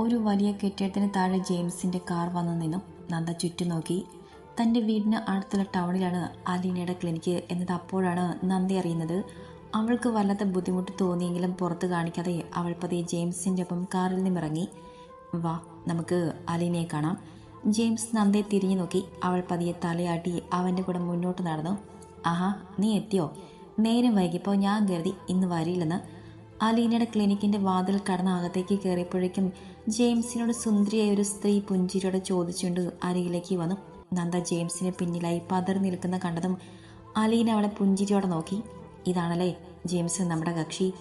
ഒരു വലിയ കെട്ടിടത്തിന് താഴെ ജെയിംസിന്റെ കാർ വന്നു നിന്നും നന്ദ ചുറ്റും നോക്കി. തന്റെ വീടിന് അടുത്തുള്ള ടൗണിലാണ് അലീനയുടെ ക്ലിനിക്ക് എന്നത് അപ്പോഴാണ് നന്ദി അറിയുന്നത്. അവൾക്ക് വല്ലാത്ത ബുദ്ധിമുട്ട് തോന്നിയെങ്കിലും പുറത്ത് കാണിക്കാതെ അവൾ പതിയെ ജെയിംസിന്റെ ഒപ്പം കാറിൽ നിന്നിറങ്ങി. വാ നമുക്ക് അലീനയെ കാണാം. ജെയിംസ് നന്ദയെ തിരിഞ്ഞു നോക്കി. അവൾ പതിയെ തലയാട്ടി അവന്റെ കൂടെ മുന്നോട്ട് നടന്നു. ആഹാ നീ എത്തിയോ? നേരം വൈകിപ്പോൾ ഞാൻ കരുതി ഇന്ന് വരില്ലെന്ന്. അലീനയുടെ ക്ലിനിക്കിന്റെ വാതിൽ കടന്ന അകത്തേക്ക് കയറിയപ്പോഴേക്കും ജെയിംസിനോട് സുന്ദരിയായ ഒരു സ്ത്രീ പുഞ്ചിരിയോടെ ചോദിച്ചുകൊണ്ട് അരികിലേക്ക് വന്നു. നന്ദ ജെയിംസിന് പിന്നിലായി പതറി നിൽക്കുന്ന കണ്ടതും അലീന അവളെ പുഞ്ചിരിയോടെ നോക്കി. ഇതാണല്ലേ ജെയിംസ് നമ്മുടെ കക്ഷി.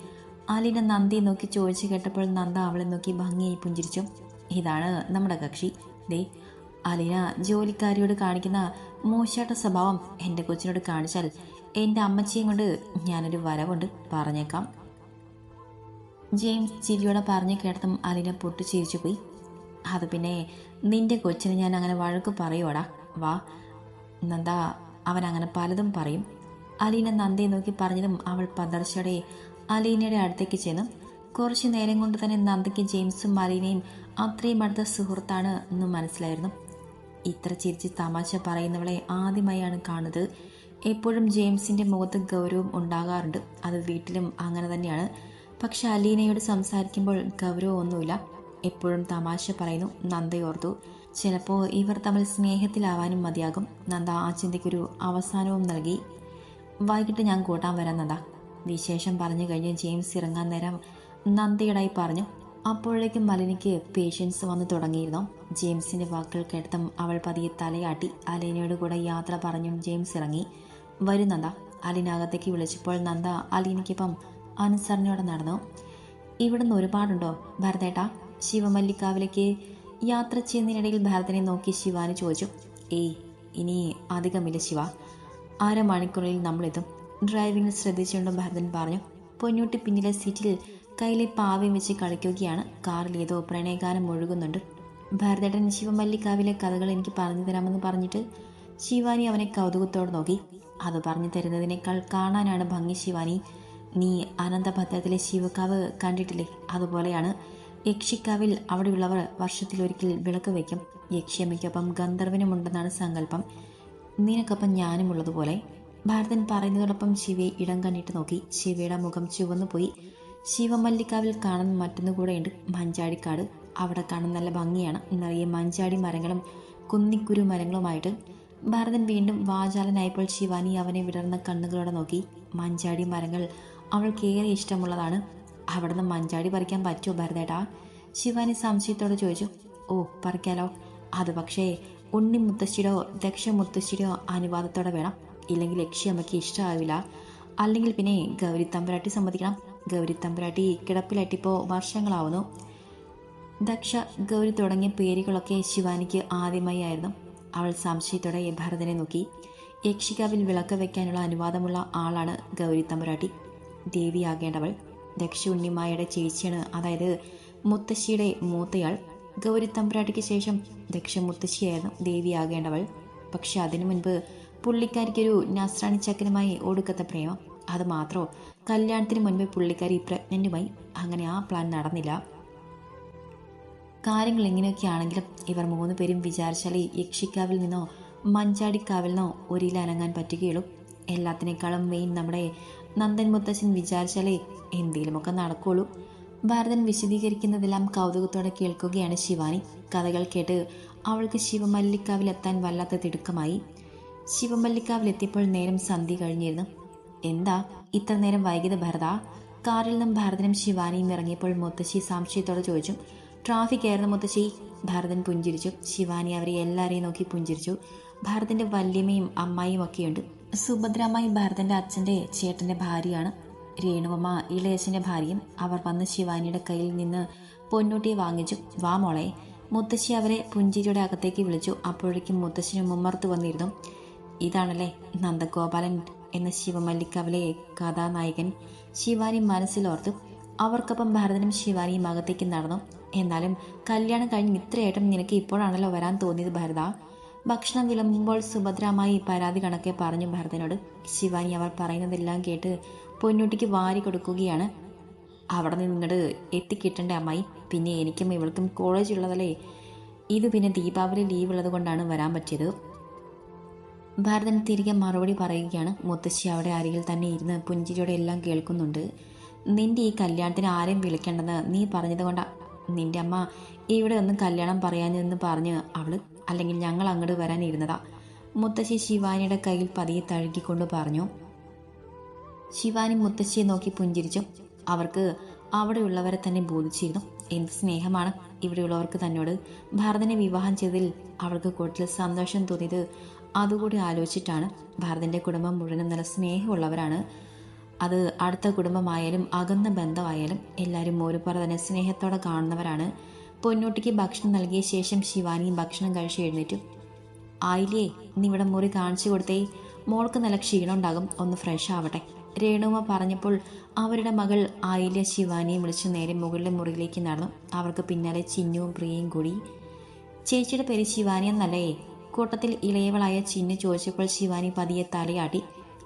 അലീന നന്ദിയെ നോക്കി ചോദിച്ചു കേട്ടപ്പോൾ നന്ദ അവളെ നോക്കി ഭംഗിയായി പുഞ്ചിരിച്ചു. ഇതാണ് നമ്മുടെ കക്ഷി. ദേ അലീന ജോലിക്കാരിയോട് കാണിക്കുന്ന മോശാട്ട സ്വഭാവം എന്റെ കൊച്ചിനോട് കാണിച്ചാൽ എന്റെ അമ്മച്ചിയും കൊണ്ട് ഞാനൊരു വരവുണ്ട്. പറഞ്ഞേക്കാം. ജെയിംസ് ചിരിയോടെ പറഞ്ഞു കേട്ടതും അലീന പൊട്ടി ചിരിച്ചു പോയി. അത് പിന്നെ നിന്റെ കൊച്ചിന് ഞാൻ അങ്ങനെ വഴക്ക് പറയുവാടാ? വാ. നന്ദ അവൻ അങ്ങനെ പലതും പറയും. അലീന നന്ദയെ നോക്കി പറഞ്ഞതും അവൾ പതർച്ചയോടെ അലീനയുടെ അടുത്തേക്ക് ചെന്നു. കുറച്ച് നേരം കൊണ്ട് തന്നെ നന്ദയ്ക്ക് ജെയിംസും അലീനയും അത്രയും അടുത്ത സുഹൃത്താണ് എന്ന് മനസ്സിലായിരുന്നു. ഇത്ര ചിരിച്ച് തമാശ പറയുന്നവളെ ആദ്യമായാണ് കാണുന്നത്. എപ്പോഴും ജെയിംസിന്റെ മുഖത്ത് ഗൗരവം ഉണ്ടാകാറുണ്ട്. അത് വീട്ടിലും അങ്ങനെ തന്നെയാണ്. പക്ഷെ അലീനയോട് സംസാരിക്കുമ്പോൾ ഗൗരവമൊന്നുമില്ല എപ്പോഴും തമാശ പറയുന്നു. നന്ദയോർത്തു ചിലപ്പോൾ ഇവർ തമ്മിൽ സ്നേഹത്തിലാവാനും മതിയാകും. നന്ദ ആ ചിന്തയ്ക്കൊരു അവസാനവും നൽകി. വൈകിട്ട് ഞാൻ കൂട്ടാൻ വരാം നന്ദ. വിശേഷം പറഞ്ഞു കഴിഞ്ഞ് ജെയിംസ് ഇറങ്ങാൻ നേരം നന്ദയുടായി പറഞ്ഞു. അപ്പോഴേക്കും മലിനിക്ക് പേഷ്യൻസ് വന്നു തുടങ്ങിയിരുന്നു. ജെയിംസിന്റെ വാക്കുകൾ കേട്ടതും അവൾ പതിയെ തലയാട്ടി അലീനയോട് കൂടെ യാത്ര പറഞ്ഞും ജെയിംസ് ഇറങ്ങി. വരും നന്ദ. അലീനകത്തേക്ക് വിളിച്ചപ്പോൾ നന്ദ അലീനയ്ക്കൊപ്പം അനുസരണയോടെ നടന്നു. ഇവിടുന്ന് ഒരുപാടുണ്ടോ ഭരതേട്ടാ? ശിവമല്ലിക്കാവിലേക്ക് യാത്ര ചെയ്യുന്നതിനിടയിൽ ഭരതനെ നോക്കി ശിവാനി ചോദിച്ചു. ഏയ് ഇനി അധികമില്ല ശിവ. അരമണിക്കൂറിൽ നമ്മളെത്തും. ഡ്രൈവിംഗ് ശ്രദ്ധിച്ചുകൊണ്ട് ഭരതൻ പറഞ്ഞു. പൊന്നൂട്ടി പിന്നിലെ സീറ്റിൽ കയ്യിലെ പാവയും വെച്ച് കളിക്കുകയാണ്. കാറിൽ ഏതോ പ്രണയഗാനം ഒഴുകുന്നുണ്ട്. ഭരതേട്ടൻ ശിവമല്ലിക്കാവിലെ കഥകൾ എനിക്ക് പറഞ്ഞു തരാമെന്ന് പറഞ്ഞിട്ട് ശിവാനി അവനെ കൗതുകത്തോടെ നോക്കി. അത് പറഞ്ഞു തരുന്നതിനേക്കാൾ കാണാനാണ് ഭംഗി ശിവാനി. നീ അനന്തഭദ്രത്തിലെ ശിവക്കാവ് കണ്ടിട്ടില്ലേ? അതുപോലെയാണ് യക്ഷിക്കാവിൽ അവിടെയുള്ളവർ വർഷത്തിലൊരിക്കൽ വിളക്ക് വയ്ക്കും. യക്ഷിയമ്മയ്ക്കൊപ്പം ഗന്ധർവനുമുണ്ടെന്നാണ് സങ്കല്പം. നിനക്കൊപ്പം ഞാനുമുള്ളതുപോലെ. ഭാരതൻ പറയുന്നതോടൊപ്പം ശിവയെ ഇടം കണ്ണിട്ട് നോക്കി ശിവയുടെ മുഖം ചുവന്നുപോയി ശിവമല്ലിക്കാവിൽ കാണാൻ മറ്റൊന്നുകൂടെയുണ്ട് മഞ്ചാടിക്കാട്. അവിടെ കാണാൻ നല്ല ഭംഗിയാണ്. നിറയെ മഞ്ചാടി മരങ്ങളും കുന്നിക്കുരു മരങ്ങളുമായിട്ട്. ഭാരതൻ വീണ്ടും വാചാലനായപ്പോൾ ശിവാനി അവനെ വിടർന്ന കണ്ണുകളോടെ നോക്കി. മഞ്ചാടി മരങ്ങൾ അവൾക്കേറെ ഇഷ്ടമുള്ളതാണ്. അവിടുന്ന് മഞ്ചാടി പറിക്കാൻ പറ്റുമോ ഭരതേട്ടാ? ശിവാനി സംശയത്തോട് ചോദിച്ചു. ഓ പറിക്കാലോ. അത് പക്ഷേ ഉണ്ണി മുത്തശ്ശിയുടെയോ ദക്ഷ മുത്തശ്ശിയുടെയോ അനുവാദത്തോടെ വേണം. ഇല്ലെങ്കിൽ ലക്ഷ്യമയ്ക്ക് ഇഷ്ടമാവില്ല. അല്ലെങ്കിൽ പിന്നെ ഗൗരി തമ്പുരാട്ടി സമ്മതിക്കണം. ഗൗരി തമ്പുരാട്ടി കിടപ്പിലട്ടിപ്പോൾ വർഷങ്ങളാവുന്നു. ദക്ഷ ഗൗരി തുടങ്ങിയ പേരുകളൊക്കെ ശിവാനിക്ക് ആദ്യമായി ആയിരുന്നു. അവൾ സംശയത്തോടെ ഭരതനെ നോക്കി. യക്ഷികാവിൽ വിളക്ക് വയ്ക്കാനുള്ള അനുവാദമുള്ള ആളാണ് ഗൗരി തമ്പുരാട്ടി. ദേവിയാകേണ്ടവൾ. ദക്ഷ ഉണ്ണിമായയുടെ ചേച്ചിയാണ്. അതായത് മുത്തശ്ശിയുടെ മൂത്തയാൾ. ഗൗരി തമ്പുരാട്ടിക്ക് ശേഷം ദക്ഷ മുത്തശ്ശിയായിരുന്നു ദേവിയാകേണ്ടവൾ. പക്ഷെ അതിനു മുൻപ് പുള്ളിക്കാരിക്കൊരു നസ്രാണി ചക്കനുമായി ഒടുക്കത്തെ പ്രേമം. അത് മാത്രമോ കല്യാണത്തിന് മുൻപേ പുള്ളിക്കാരി പ്രഗ്നന്റുമായി അങ്ങനെ ആ പ്ലാൻ നടന്നില്ല. കാര്യങ്ങൾ എങ്ങനെയൊക്കെയാണെങ്കിലും ഇവർ മൂന്ന് പേരും വിചാരിച്ചാൽ യക്ഷിക്കാവിൽ നിന്നോ മഞ്ചാടിക്കാവിൽ നിന്നോ ഒരിയിൽ അനങ്ങാൻ പറ്റുകയുള്ളൂ. എല്ലാത്തിനേക്കാളും മെയിൻ നമ്മുടെ നന്ദൻ മുത്തച്ഛൻ വിചാരിച്ചാലേ എന്തെങ്കിലുമൊക്കെ നടക്കുള്ളൂ. ഭാരതൻ വിശദീകരിക്കുന്നതെല്ലാം കൗതുകത്തോടെ കേൾക്കുകയാണ് ശിവാനി. കഥകൾ കേട്ട് അവൾക്ക് ശിവമല്ലിക്കാവിലെത്താൻ വല്ലാത്ത തിടുക്കമായി. ശിവമല്ലിക്കാവിലെത്തിയപ്പോൾ നേരം സന്ധി കഴിഞ്ഞിരുന്നു. എന്താ? ഇത്ര നേരം വൈകിയത് ഭരത? കാറിൽ നിന്നും ഭരതനും ശിവാനിയും ഇറങ്ങിയപ്പോൾ മുത്തശ്ശി സംശയത്തോടെ ചോദിച്ചു. ട്രാഫിക് ആയിരുന്നു മുത്തശ്ശി? ഭരതൻ പുഞ്ചിരിച്ചു. ശിവാനി അവരെ എല്ലാവരെയും നോക്കി പുഞ്ചിരിച്ചു. ഭരതന്റെ വല്യമ്മയും അമ്മായിയും ഒക്കെയുണ്ട്. സുഭദ്രാമ്മായി ഭരതന്റെ അച്ഛന്റെ ചേട്ടന്റെ ഭാര്യയാണ്. രേണുവമ്മ ഇളയച്ചന്റെ ഭാര്യയും അവർ വന്ന് ശിവാനിയുടെ കയ്യിൽ നിന്ന് പൊന്നൂട്ടി വാങ്ങിച്ചു. വാ മോളെ. മുത്തശ്ശി അവരെ പുഞ്ചിരിയുടെ അകത്തേക്ക് വിളിച്ചു. അപ്പോഴേക്കും മുത്തശ്ശിന് മുമ്മർത്ത് വന്നിരുന്നു. ഇതാണല്ലേ നന്ദഗോപാലൻ എന്ന ശിവമല്ലിക്കവലെ കഥാനായകൻ ശിവാനി മനസ്സിലോർത്തു അവർക്കൊപ്പം ഭരതനും ശിവാനിയും അകത്തേക്ക് നടന്നു. എന്നാലും കല്യാണം കഴിഞ്ഞ് ഇത്രയായിട്ടും നിനക്ക് ഇപ്പോഴാണല്ലോ വരാൻ തോന്നിയത് ഭരത. ഭക്ഷണം വിളമ്പുമ്പോൾ സുഭദ്രമായി പരാതി കണക്കെ പറഞ്ഞു ഭരതനോട്. ശിവാനി അവർ പറയുന്നതെല്ലാം കേട്ട് പൊന്നൂട്ടിക്ക് വാരി കൊടുക്കുകയാണ്. അവിടെ നിന്ന് ഇങ്ങോട്ട് എത്തിക്കിട്ടേണ്ട അമ്മായി? പിന്നെ എനിക്കും ഇവൾക്കും കോളേജ് ഉള്ളതല്ലേ? ഇത് പിന്നെ ദീപാവലി ലീവ് ഉള്ളത് കൊണ്ടാണ് വരാൻ പറ്റിയത്. ഭരതൻ തിരികെ മറുപടി പറയുകയാണ്. മുത്തശ്ശി അവിടെ അരികിൽ തന്നെ ഇരുന്ന് പുഞ്ചിരിയോടെ എല്ലാം കേൾക്കുന്നുണ്ട്. നിന്റെ ഈ കല്യാണത്തിന് ആരെയും വിളിക്കേണ്ടെന്ന് നീ പറഞ്ഞത് കൊണ്ടാണ് നിന്റെ അമ്മ ഇവിടെ ഒന്നും കല്യാണം പറയാനെന്ന് പറഞ്ഞ് അവൾ അല്ലെങ്കിൽ ഞങ്ങൾ അങ്ങോട്ട് വരാനിരുന്നതാ. മുത്തശ്ശി ശിവാനിയുടെ കയ്യിൽ പതിയെ തഴുകിക്കൊണ്ട് പറഞ്ഞു ശിവാനി മുത്തശ്ശിയെ നോക്കി പുഞ്ചിരിച്ചു. അവർക്ക് അവിടെയുള്ളവരെ തന്നെ ബോധിച്ചിരുന്നു. എന്ത് സ്നേഹമാണ് ഇവിടെയുള്ളവർക്ക് തന്നോട്. ഭരതനെ വിവാഹം ചെയ്തതിൽ അവൾക്ക് കൂടുതൽ സന്തോഷം തോന്നിയത് അതുകൂടി ആലോചിച്ചിട്ടാണ്. ഭരതന്റെ കുടുംബം മുഴുവനും നല്ല സ്നേഹമുള്ളവരാണ്. അത് അടുത്ത കുടുംബമായാലും അകന്ന ബന്ധമായാലും എല്ലാവരും ഒരുപോലെ തന്നെ സ്നേഹത്തോടെ കാണുന്നവരാണ്. പൊന്നൂട്ടിക്ക് ഭക്ഷണം നൽകിയ ശേഷം ശിവാനിയും ഭക്ഷണം കഴിച്ച് എഴുന്നേറ്റു. ആയില്ലേ നീ ഇവിടെ മുറി കാണിച്ചു കൊടുത്തേ മോൾക്ക് നല്ല ക്ഷീണം ഉണ്ടാകും ഒന്ന് ഫ്രഷ് ആവട്ടെ രേണുമ പറഞ്ഞപ്പോൾ അവരുടെ മകൾ ആയില്യ ശിവാനിയെ വിളിച്ച് നേരെ മുകളിലെ മുറിയിലേക്ക് നടന്നു. അവർക്ക് പിന്നാലെ ചിന്നുവും പ്രിയയും കൂടി. ചേച്ചിയുടെ പേര് ശിവാനി എന്നല്ലേ? കൂട്ടത്തിൽ ഇളയവളായ ചിന്നു ചോദിച്ചപ്പോൾ ശിവാനി പതിയെ തലയാട്ടി.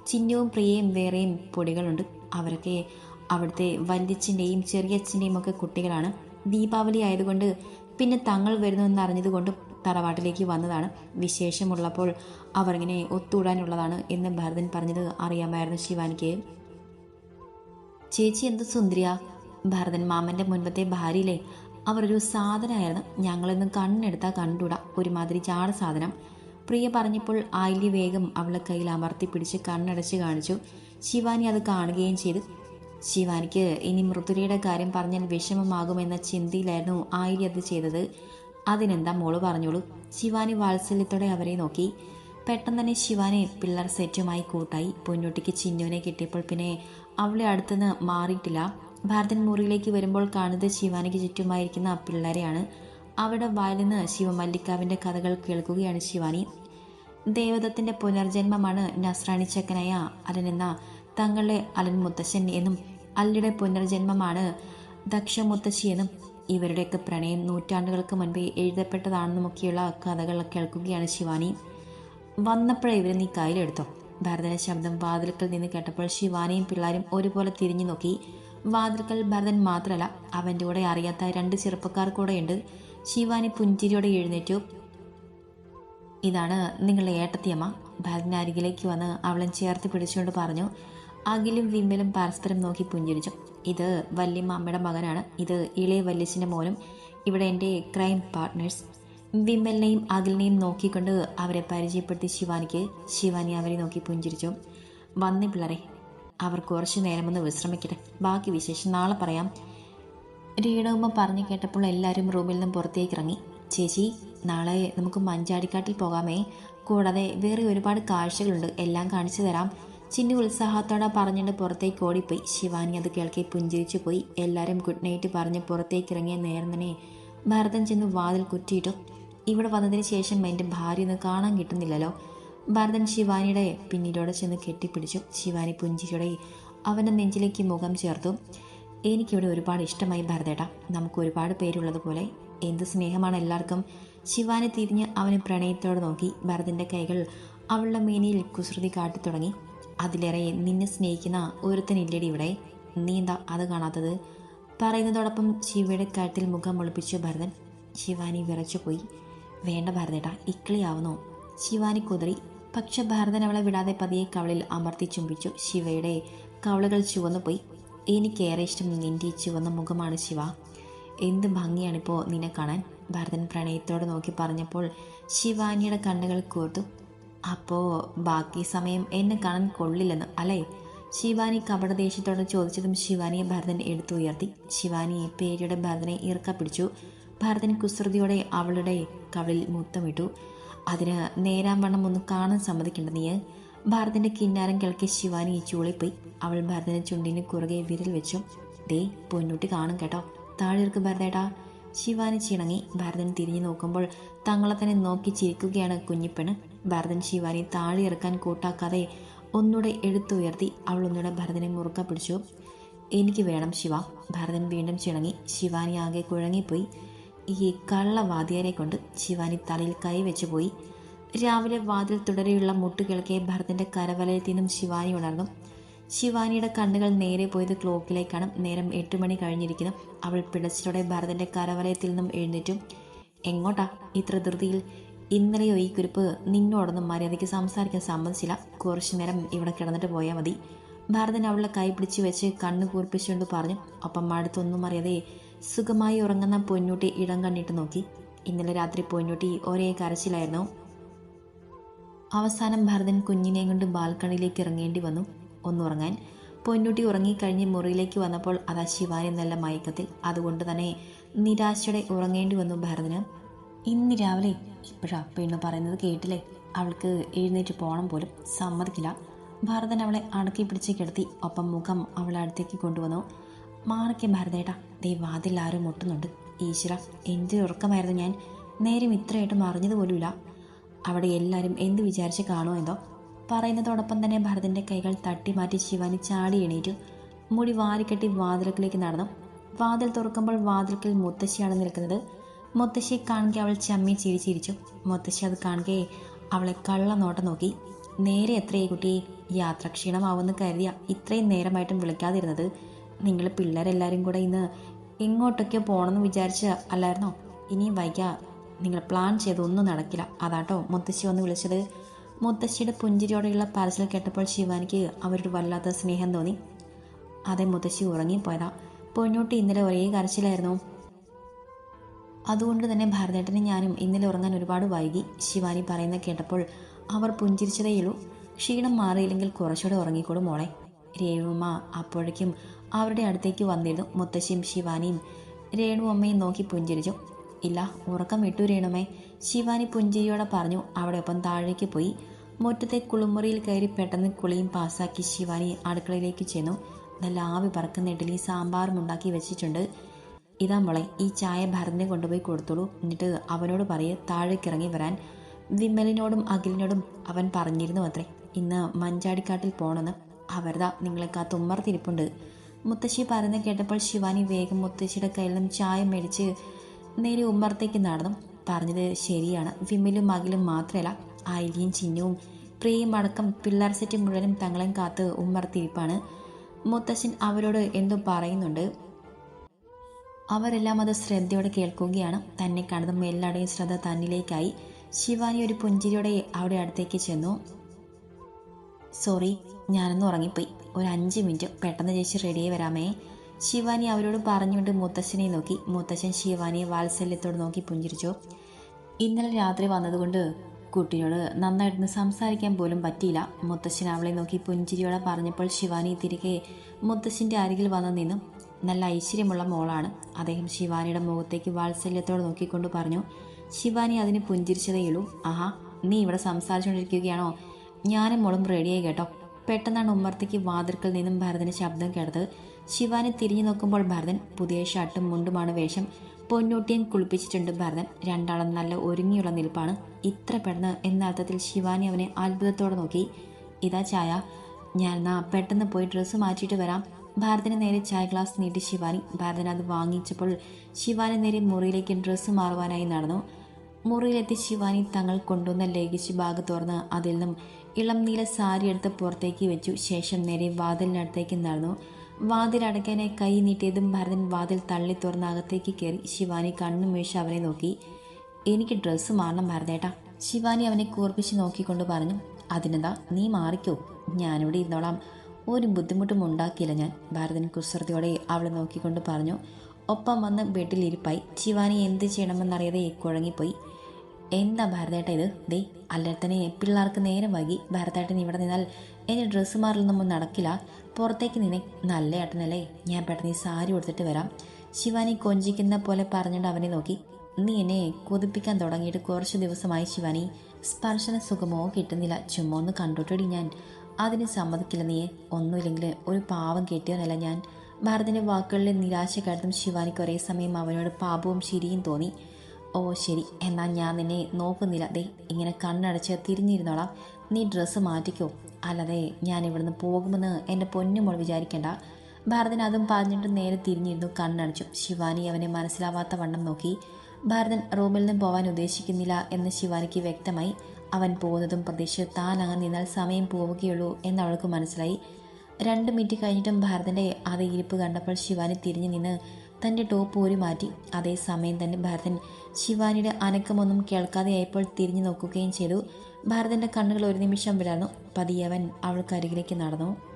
ചിന്നുവും പ്രിയയും വേറെയും പൊടികളുണ്ട്. അവരൊക്കെ അവിടുത്തെ വല്യച്ഛന്റെയും ചെറിയച്ഛന്റെയും ഒക്കെ കുട്ടികളാണ്. ദീപാവലി ആയതുകൊണ്ട് പിന്നെ തങ്ങൾ വരുന്നു അറിഞ്ഞതുകൊണ്ട് തറവാട്ടിലേക്ക് വന്നതാണ് വിശേഷമുള്ളപ്പോൾ അവർ ഇങ്ങനെ ഒത്തുകൂടാനുള്ളതാണ് എന്ന് ഭരതൻ പറഞ്ഞത് അറിയാമായിരുന്നു ശിവാനിക്ക്. ചേച്ചി എന്ത് സുന്ദരിയ? ഭരതൻ മാമന്റെ മുൻപത്തെ ഭാര്യയിലെ അവരൊരു സാധനമായിരുന്നു. ഞങ്ങളിന്ന് കണ്ണെടുത്താൽ കണ്ടുകൂടാ ഒരുമാതിരി ചാട സാധനം. പ്രിയ പറഞ്ഞപ്പോൾ ആയില്യ വേഗം അവളെ കയ്യിൽ അമർത്തി പിടിച്ച് കണ്ണടച്ച് കാണിച്ചു. ശിവാനി അത് കാണുകയും ചെയ്തു. ശിവാനിക്ക് ഇനി മൃദുലയുടെ കാര്യം പറഞ്ഞാൽ വിഷമമാകുമെന്ന ചിന്തയിലായിരുന്നു ആയിരി അത് ചെയ്തത്. അതിനെന്താ മോൾ പറഞ്ഞോളൂ. ശിവാനി വാത്സല്യത്തോടെ അവരെ നോക്കി. പെട്ടെന്ന് തന്നെ ശിവാനി പിള്ളേർ സെറ്റുമായി കൂട്ടായി. പൊന്നോട്ടിക്ക് ചിന്നുവിനെ കിട്ടിയപ്പോൾ പിന്നെ അവളെ അടുത്തുനിന്ന് മാറിയിട്ടില്ല. ഭാരതൻ മുറിയിലേക്ക് വരുമ്പോൾ കാണുന്നത് ശിവാനിക്ക് ചുറ്റുമായിരിക്കുന്ന പിള്ളേരെയാണ്. അവിടെ വായിൽ നിന്ന് ശിവമല്ലിക്കാവിന്റെ കഥകൾ കേൾക്കുകയാണ് ശിവാനി. ദേവദത്തിന്റെ പുനർജന്മമാണ് നസ്രാണി ചക്കനായ അലൻ എന്ന തങ്ങളുടെ അലൻ മുത്തശ്ശൻ എന്നും അല്ലിയുടെ പുനർജന്മമാണ് ദക്ഷമുത്തശ്ശിയെന്നും മുത്തശ്ശി ഇവരുടെയൊക്കെ പ്രണയം നൂറ്റാണ്ടുകൾക്ക് മുൻപേ എഴുതപ്പെട്ടതാണെന്നുമൊക്കെയുള്ള കഥകൾ കേൾക്കുകയാണ് ശിവാനി. വന്നപ്പോഴേ ഇവരെ നീ കയ്യിലെടുത്തോ? ഭരതന്റെ ശബ്ദം വാതിൽക്കൽ നിന്ന് കേട്ടപ്പോൾ ശിവാനിയും പിള്ളേരും ഒരുപോലെ തിരിഞ്ഞു നോക്കി. വാതിൽക്കൽ ഭരതൻ മാത്രമല്ല അവന്റെ കൂടെ അറിയാത്ത രണ്ട് ചെറുപ്പക്കാർ കൂടെയുണ്ട്. ശിവാനി പുഞ്ചിരിയോടെ എഴുന്നേറ്റു. ഇതാണ് നിങ്ങളുടെ ഏട്ടത്തിയമ്മ. ഭരതൻ അരികിലേക്ക് വന്ന് അവളെ ചേർത്ത് പിടിച്ചുകൊണ്ട് പറഞ്ഞു അഖിലും വിമ്മലും പരസ്പരം നോക്കി പുഞ്ചിരിച്ചു. ഇത് വല്യമ്മ അമ്മയുടെ മകനാണ്. ഇത് ഇളയ വല്യച്ഛന്റെ മോനും. ഇവിടെ എന്റെ ക്രൈം പാർട്ട്നേഴ്സ്. വിമ്മലിനെയും അഖിലിനെയും നോക്കിക്കൊണ്ട് അവരെ പരിചയപ്പെടുത്തി ശിവാനിക്ക് ശിവാനി അവരെ നോക്കി പുഞ്ചിരിച്ചു. വന്നി പിള്ളേരെ അവർ നേരം നേരമൊന്ന് വിശ്രമിക്കട്ടെ. ബാക്കി വിശേഷം നാളെ പറയാം. രീണവുമ്മ പറഞ്ഞു കേട്ടപ്പോൾ എല്ലാവരും റൂമിൽ നിന്നും പുറത്തേക്ക് ഇറങ്ങി. ചേച്ചി നാളെ നമുക്ക് മഞ്ചാടിക്കാട്ടിൽ പോകാമേ. കൂടാതെ വേറെ ഒരുപാട് കാഴ്ചകളുണ്ട്. എല്ലാം കാണിച്ചു തരാം. ചിന്നു ഉത്സാഹത്തോടെ പറഞ്ഞിട്ട് പുറത്തേക്ക് ഓടിപ്പോയി. ശിവാനി അത് കേൾക്കി പുഞ്ചിരിച്ചു പോയി. എല്ലാവരും ഗുഡ് നൈറ്റ് പറഞ്ഞ് പുറത്തേക്ക് ഇറങ്ങിയ നേരം തന്നെ ഭരതൻ ചെന്ന് വാതിൽ കുറ്റിയിട്ടു. ഇവിടെ വന്നതിന് ശേഷം എന്റെ ഭാര്യ ഒന്ന് കാണാൻ കിട്ടുന്നില്ലല്ലോ. ഭരതൻ ശിവാനിയുടെ പിന്നിലൂടെ ചെന്ന് കെട്ടിപ്പിടിച്ചു. ശിവാനി പുഞ്ചിരിയുടെ അവന്റെ നെഞ്ചിലേക്ക് മുഖം ചേർത്തു. എനിക്കിവിടെ ഒരുപാട് ഇഷ്ടമായി ഭരതേട്ട. നമുക്ക് ഒരുപാട് പേരുള്ളതുപോലെ എന്ത് സ്നേഹമാണ് എല്ലാവർക്കും. ശിവാനി തിരിഞ്ഞ് അവന് പ്രണയത്തോടെ നോക്കി. ഭരതന്റെ കൈകൾ അവളുടെ മേനിയിൽ കുസൃതി കാട്ടി തുടങ്ങി അതിലേറെ നിന്നെ സ്നേഹിക്കുന്ന ഒരുത്തനില്ലടി ഇവിടെ? നീ എന്താ അത് കാണാത്തത്? പറയുന്നതോടൊപ്പം ശിവയുടെ കാട്ടിൽ മുഖം ഒളിപ്പിച്ച ഭരതൻ ശിവാനി വിറച്ചുപോയി വേണ്ട ഭരതേട്ടാ ഇക്ലിയാവുന്നു ശിവാനി കുതിറി. പക്ഷെ ഭരതൻ അവളെ വിടാതെ പതിയെ കവളിൽ അമർത്തി ചുംബിച്ചു. ശിവയുടെ കവളുകൾ ചുവന്നുപോയി എനിക്കേറെ ഇഷ്ടം നിന്റെ ചുവന്ന മുഖമാണ് ശിവ. എന്ത് ഭംഗിയാണിപ്പോൾ നിന്നെ കാണാൻ? ഭരതൻ പ്രണയത്തോടെ നോക്കി പറഞ്ഞപ്പോൾ ശിവാനിയുടെ കണ്ണുകൾ കൂർത്തു. അപ്പോൾ ബാക്കി സമയം എന്നെ കാണാൻ കൊള്ളില്ലെന്ന് അല്ലേ? ശിവാനി കപടദേഷ്യത്തോടെ ചോദിച്ചതും ശിവാനിയെ ഭരതൻ എടുത്തുയർത്തി. ശിവാനിയെ പേരിയുടെ ഭരതനെ ഇറക്ക പിടിച്ചു. ഭരതൻ കുസൃതിയോടെ അവളുടെ കവളിൽ മുത്തമിട്ടു. അതിന് നേരാൻ വണ്ണം ഒന്ന് കാണാൻ സമ്മതിക്കേണ്ട നീ ഭരതന്റെ കിന്നാരം കിളക്കി ശിവാനി ചൂളിപ്പോയി അവൾ ഭരതന്റെ ചുണ്ടിന് കുറുകെ വിരൽ വെച്ചു. ദേ പൊന്നൂട്ടി കാണും കേട്ടോ. താഴേർക്ക് ഭരതേട്ടാ. ശിവാനി ചിണങ്ങി. ഭരതൻ തിരിഞ്ഞു നോക്കുമ്പോൾ തങ്ങളെ തന്നെ നോക്കി ചിരിക്കുകയാണ് കുഞ്ഞിപ്പെണ് ഭരതൻ ശിവാനി താഴെ ഇറക്കാൻ കൂട്ടാക്കാതെ ഒന്നുകൂടെ എടുത്തുയർത്തി അവൾ ഒന്നുകൂടെ ഭരതനെ മുറുക്ക പിടിച്ചു. എനിക്ക് വേണം ശിവ. ഭരതൻ വീണ്ടും ചിണങ്ങി. ശിവാനി ആകെ കുഴങ്ങിപ്പോയി. ഈ കള്ളവാദിയാരെ കൊണ്ട് ശിവാനി തലയിൽ കൈവച്ചു പോയി. രാവിലെ വാതിൽ തുടരെയുള്ള മുട്ടുകിളക്കെ ഭരതന്റെ കരവലയത്തിൽ നിന്നും ശിവാനി ഉണർന്നു. ശിവാനിയുടെ കണ്ണുകൾ നേരെ പോയത് ക്ലോക്കിലേക്കാണ്. നേരം എട്ട് മണി കഴിഞ്ഞിരിക്കുന്നു. അവൾ പിടച്ചിലോടെ ഭരതന്റെ കരവലയത്തിൽ നിന്നും എഴുന്നേറ്റും. എങ്ങോട്ടാ? ഇത്ര ധൃതിയിൽ ഇന്നലെയോ ഈ കുരിപ്പ് നിന്നോടൊന്നും മര്യാദയ്ക്ക് സംസാരിക്കാൻ സമ്മതിച്ചില്ല. കുറച്ചു നേരം ഇവിടെ കിടന്നിട്ട് പോയാൽ മതി. ഭരതൻ അവളെ കൈ പിടിച്ചു വെച്ച് കണ്ണ് കൂർപ്പിച്ചുകൊണ്ട് പറഞ്ഞു. ഒപ്പം അടുത്തൊന്നും അറിയാതെ സുഖമായി ഉറങ്ങുന്ന പൊന്നൂട്ടി ഇടം കണ്ണിട്ട് നോക്കി. ഇന്നലെ രാത്രി പൊന്നൂട്ടി ഒരേ കരച്ചിലായിരുന്നു. അവസാനം ഭരതൻ കുഞ്ഞിനെയും കൊണ്ട് ബാൽക്കണിയിലേക്ക് ഇറങ്ങേണ്ടി വന്നു. ഒന്നുറങ്ങാൻ പൊന്നൂട്ടി ഉറങ്ങിക്കഴിഞ്ഞ് മുറിയിലേക്ക് വന്നപ്പോൾ അതാ ശിവാനി നല്ല മയക്കത്തിൽ. അതുകൊണ്ട് തന്നെ നിരാശയുടെ ഉറങ്ങേണ്ടി വന്നു ഭരതന്. ഇന്ന് രാവിലെ ഇപ്പോഴാ പെണ്ണ് പറയുന്നത് കേട്ടില്ലേ? അവൾക്ക് എഴുന്നേറ്റ് പോകണം പോലും സമ്മതിക്കില്ല. ഭരതൻ അവളെ അടക്കി പിടിച്ച് കിടത്തി ഒപ്പം മുഖം അവളെ അടുത്തേക്ക് കൊണ്ടുവന്നു. മാറിക്കെ ഭരതേട്ടാ ദേ വാതിൽ ആരും മുട്ടുന്നുണ്ട്. ഈശ്വര എന്തൊരു ഉറക്കമായിരുന്നു ഞാൻ. നേരം ഇത്രയായിട്ടും അറിഞ്ഞതുപോലുമില്ല അവിടെ എല്ലാവരും എന്ത് വിചാരിച്ച് കാണുമോ എന്തോ. പറയുന്നതോടൊപ്പം തന്നെ ഭരതന്റെ കൈകൾ തട്ടി മാറ്റി ശിവാനി ചാടി എണീറ്റു. മുടി വാരിക്കെട്ടി വാതിലക്കിലേക്ക് നടന്നു. വാതിൽ തുറക്കുമ്പോൾ വാതിൽക്കൽ മുത്തശ്ശിയാണ് നിൽക്കുന്നത്. മുത്തശ്ശിയെ കാണുകെ അവൾ ചമ്മി ചിരിച്ചിരിച്ചു മുത്തശ്ശി അത് കാണുകെ അവളെ കള്ള നോട്ടം നോക്കി. നേരെ എത്രയേ കുട്ടി? യാത്ര ക്ഷീണമാവുമെന്ന് കരുതിയ ഇത്രയും നേരമായിട്ടും വിളിക്കാതിരുന്നത്. നിങ്ങൾ പിള്ളേരെല്ലാവരും കൂടെ ഇന്ന് എങ്ങോട്ടൊക്കെ പോകണമെന്ന് വിചാരിച്ച് അല്ലായിരുന്നോ? ഇനിയും വൈകാ. നിങ്ങൾ പ്ലാൻ ചെയ്തൊന്നും നടക്കില്ല. അതാട്ടോ മുത്തശ്ശി വന്ന് വിളിച്ചത്. മുത്തശ്ശിയുടെ പുഞ്ചിരിയോടെയുള്ള പറച്ചിൽ കേട്ടപ്പോൾ ശിവാനിക്ക് അവരോട് വല്ലാത്ത സ്നേഹം തോന്നി. അതെ മുത്തശ്ശി ഉറങ്ങിപ്പോയതാ. പൊന്നോട്ട് ഇന്നലെ ഒരേ കരച്ചിലായിരുന്നു. അതുകൊണ്ട് തന്നെ ഭാരതേട്ടനെ ഞാനും ഇന്നലെ ഉറങ്ങാൻ ഒരുപാട് വൈകി. ശിവാനി പറയുന്ന കേട്ടപ്പോൾ അവർ പുഞ്ചിരിച്ചതേയുള്ളൂ ക്ഷീണം മാറിയില്ലെങ്കിൽ കുറച്ചുകൂടെ ഉറങ്ങിക്കോളും മോളെ. രേണുമ്മ അപ്പോഴേക്കും അവരുടെ അടുത്തേക്ക് വന്നിരുന്നു. മുത്തശ്ശിയും ശിവാനിയും രേണു അമ്മയും നോക്കി പുഞ്ചിരിച്ചു. ഇല്ല ഉറക്കം വിട്ടു രേണുമേ. ശിവാനി പുഞ്ചിരിയോടെ പറഞ്ഞു അവിടെ ഒപ്പം താഴേക്ക് പോയി. മുറ്റത്തെ കുളിമുറിയിൽ കയറി പെട്ടെന്ന് കുളിയും പാസ്സാക്കി ശിവാനി അടുക്കളയിലേക്ക് ചെന്നു. നല്ല ആവി പറക്കുന്ന ഇഡ്ഡലി സാമ്പാറും ഉണ്ടാക്കി വെച്ചിട്ടുണ്ട്. ഇതാ മോളെ ഈ ചായ ഭരതനെ കൊണ്ടുപോയി കൊടുത്തോളൂ. എന്നിട്ട് അവനോട് പറയ് താഴേക്കിറങ്ങി വരാൻ. വിമലിനോടും അഖിലിനോടും അവൻ പറഞ്ഞിരുന്നു അത്രേ. ഇന്ന് മഞ്ചാടിക്കാട്ടിൽ പോണെന്ന്. അവരതാ നിങ്ങളെ കാത്ത് തിരിപ്പുണ്ട് മുത്തശ്ശി പറയുന്ന കേട്ടപ്പോൾ ശിവാനി വേഗം മുത്തശ്ശിയുടെ കയ്യിൽ നിന്നും ചായ മേടിച്ച് നേരെ ഉമ്മറത്തേക്ക് നടന്നു. പറഞ്ഞത് ശരിയാണ്. വിമലും അഖിലും മാത്രമല്ല ആയിലിയും ചിഹ്നവും പ്രിയയും അടക്കം പിള്ളേർ സെറ്റ് മുഴുവനും തങ്ങളെയും കാത്ത് ഉമ്മർത്തിരിപ്പാണ്. മുത്തശ്ശൻ അവരോട് എന്തോ പറയുന്നുണ്ട്. അവരെല്ലാം അത് ശ്രദ്ധയോടെ കേൾക്കുകയാണ്. തന്നെ കണ്ടതും എല്ലാവരുടെയും ശ്രദ്ധ തന്നിലേക്കായി ശിവാനി ഒരു പുഞ്ചിരിയോടെ അവിടെ അടുത്തേക്ക് ചെന്നു. സോറി ഞാനൊന്ന് ഉറങ്ങിപ്പോയി. ഒരു അഞ്ച് മിനിറ്റ്. പെട്ടെന്ന് ചേച്ചി റെഡിയായി വരാമേ. ശിവാനി അവരോട് പറഞ്ഞുകൊണ്ട് മുത്തശ്ശനെ നോക്കി. മുത്തശ്ശൻ ശിവാനിയെ വാത്സല്യത്തോട് നോക്കി പുഞ്ചിരിച്ചു. ഇന്നലെ രാത്രി വന്നതുകൊണ്ട് കുട്ടിയോട് നന്നായിട്ടൊന്ന് സംസാരിക്കാൻ പോലും പറ്റിയില്ല. മുത്തശ്ശൻ അവളെ നോക്കി പുഞ്ചിരിയോടെ പറഞ്ഞപ്പോൾ ശിവാനി തിരികെ മുത്തശ്ശന്റെ അരികിൽ വന്നു നിന്നു. നല്ല ഐശ്വര്യമുള്ള മോളാണ്. അദ്ദേഹം ശിവാനിയുടെ മുഖത്തേക്ക് വാത്സല്യത്തോടെ നോക്കിക്കൊണ്ട് പറഞ്ഞു ശിവാനി അതിന് പുഞ്ചിരിച്ചതേയുള്ളൂ ആഹാ നീ ഇവിടെ സംസാരിച്ചുകൊണ്ടിരിക്കുകയാണോ? ഞാനും മോളും റെഡിയായി കേട്ടോ. പെട്ടെന്നാണ് ഉമ്മർത്തേക്ക് വാതിൽക്കൽ നിന്നും ഭരതന് ശബ്ദം കേട്ടത്. ശിവാനി തിരിഞ്ഞു നോക്കുമ്പോൾ ഭരതൻ പുതിയ ഷർട്ടും മുണ്ടുമാണ് വേഷം പൊന്നൂട്ടിയും കുളിപ്പിച്ചിട്ടുണ്ട് ഭരതൻ. രണ്ടാളും നല്ല ഒരുങ്ങിയുള്ള നിൽപ്പാണ്. ഇത്ര പെട്ടെന്ന് എന്ന അർത്ഥത്തിൽ ശിവാനി അവനെ അത്ഭുതത്തോടെ നോക്കി. ഇതാ ചായ. ഞാൻ എന്നാ പെട്ടെന്ന് പോയി ഡ്രസ്സ് മാറ്റിയിട്ട് വരാം. ഭാരതിന് നേരെ ചായ ഗ്ലാസ് നീട്ടി ശിവാനി. ഭാരതൻ അത് വാങ്ങിച്ചപ്പോൾ ശിവാനി നേരെ മുറിയിലേക്ക് ഡ്രസ്സ് മാറുവാനായി നടന്നു. മുറിയിലെത്തി ശിവാനി തങ്ങൾ കൊണ്ടുവന്ന ലഗേജ് ബാഗ് തുറന്ന് അതിൽ നിന്നും ഇളം നീല സാരി എടുത്ത് പുറത്തേക്ക് വെച്ചു. ശേഷം നേരെ വാതിലിനടുത്തേക്ക് നടന്നു. വാതിൽ അടയ്ക്കാനായി കൈ നീട്ടിയതും ഭരതൻ വാതിൽ തള്ളി തുറന്ന് അകത്തേക്ക് കയറി. ശിവാനി കണ്ണും വീഴ്ച അവനെ നോക്കി. എനിക്ക് ഡ്രസ്സ് മാറണം ഭരതേട്ടാ. ശിവാനി അവനെ കൂർപ്പിച്ച് നോക്കിക്കൊണ്ട് പറഞ്ഞു. അതിനെന്താ? നീ മാറിക്കോ. ഞാനിവിടെ ഇരുന്നോളാം. ഒരു ബുദ്ധിമുട്ടും ഉണ്ടാക്കിയില്ല ഞാൻ. ഭാരതൻ കുസൃതിയോടെ അവളെ നോക്കിക്കൊണ്ട് പറഞ്ഞു ഒപ്പം വന്ന് ബെഡിലിരിപ്പായി ശിവാനി എന്ത് ചെയ്യണമെന്നറിയാതെ കുഴങ്ങിപ്പോയി. എന്താ ഭാരതേട്ട ഇത്? ദേ അല്ലത്തനെ പിള്ളേർക്ക് നേരം വൈകി. ഭാരതേട്ടൻ ഇവിടെ നിന്നാൽ എന്റെ ഡ്രസ്സ് മാറലൊന്നും നടക്കില്ല. പുറത്തേക്ക് നിന്നെ നല്ല ഏട്ടനല്ലേ? ഞാൻ പെട്ടെന്ന് ഈ സാരി കൊടുത്തിട്ട് വരാം. ശിവാനി കൊഞ്ചിക്കുന്ന പോലെ പറഞ്ഞിട്ട് അവനെ നോക്കി. നീ എന്നെ കൊതിപ്പിക്കാൻ തുടങ്ങിയിട്ട് കുറച്ച് ദിവസമായി ശിവാനി. സ്പർശന സുഖമോ കിട്ടുന്നില്ല. ചുമ്മാ ഒന്ന് കണ്ടോട്ടടി ഞാൻ. അതിന് സമ്മതിക്കില്ല നീയെ. ഒന്നുമില്ലെങ്കിൽ ഒരു പാവം കെട്ടിയവനല്ല ഞാൻ. ഭാരതിന്റെ വാക്കുകളിലെ നിരാശ കേട്ടതും ശിവാനിക്ക് ഒരേ സമയം അവനോട് പാപവും ശരിയും തോന്നി. ഓ ശരി. എന്നാൽ ഞാൻ നിന്നെ നോക്കുന്നില്ല. ദേ ഇങ്ങനെ കണ്ണടച്ച് തിരിഞ്ഞിരുന്നോളാം. നീ ഡ്രസ്സ് മാറ്റിക്കോ. അല്ലാതെ ഞാൻ ഇവിടുന്ന് പോകുമെന്ന് എന്റെ പൊന്നുമോൾ വിചാരിക്കേണ്ട. ഭാരതൻ അതും പറഞ്ഞിട്ട് നേരെ തിരിഞ്ഞിരുന്നു കണ്ണടച്ചു. ശിവാനി അവനെ മനസ്സിലാവാത്ത വണ്ണം നോക്കി. ഭാരതൻ റൂമിൽ നിന്ന് പോവാൻ ഉദ്ദേശിക്കുന്നില്ല എന്ന് ശിവാനിക്ക് വ്യക്തമായി. അവൻ പോകുന്നതും പ്രതീക്ഷിച്ച് താൻ അങ്ങ് നിന്നാൽ സമയം പോവുകയുള്ളൂ എന്ന് അവൾക്ക് മനസ്സിലായി. രണ്ട് മിനിറ്റ് കഴിഞ്ഞിട്ടും ഭരതന്റെ അതേ ഇരിപ്പ് കണ്ടപ്പോൾ ശിവാനി തിരിഞ്ഞു നിന്ന് തന്റെ ടോപ്പ് ഊരി മാറ്റി. അതേ സമയം തന്നെ ഭരതൻ ശിവാനിയുടെ അനക്കമൊന്നും കേൾക്കാതെയായപ്പോൾ തിരിഞ്ഞു നോക്കുകയും ചെയ്തു. ഭരതന്റെ കണ്ണുകൾ ഒരു നിമിഷം വിടർന്നു. പതിയവൻ അവൾക്കരികിലേക്ക് നടന്നു.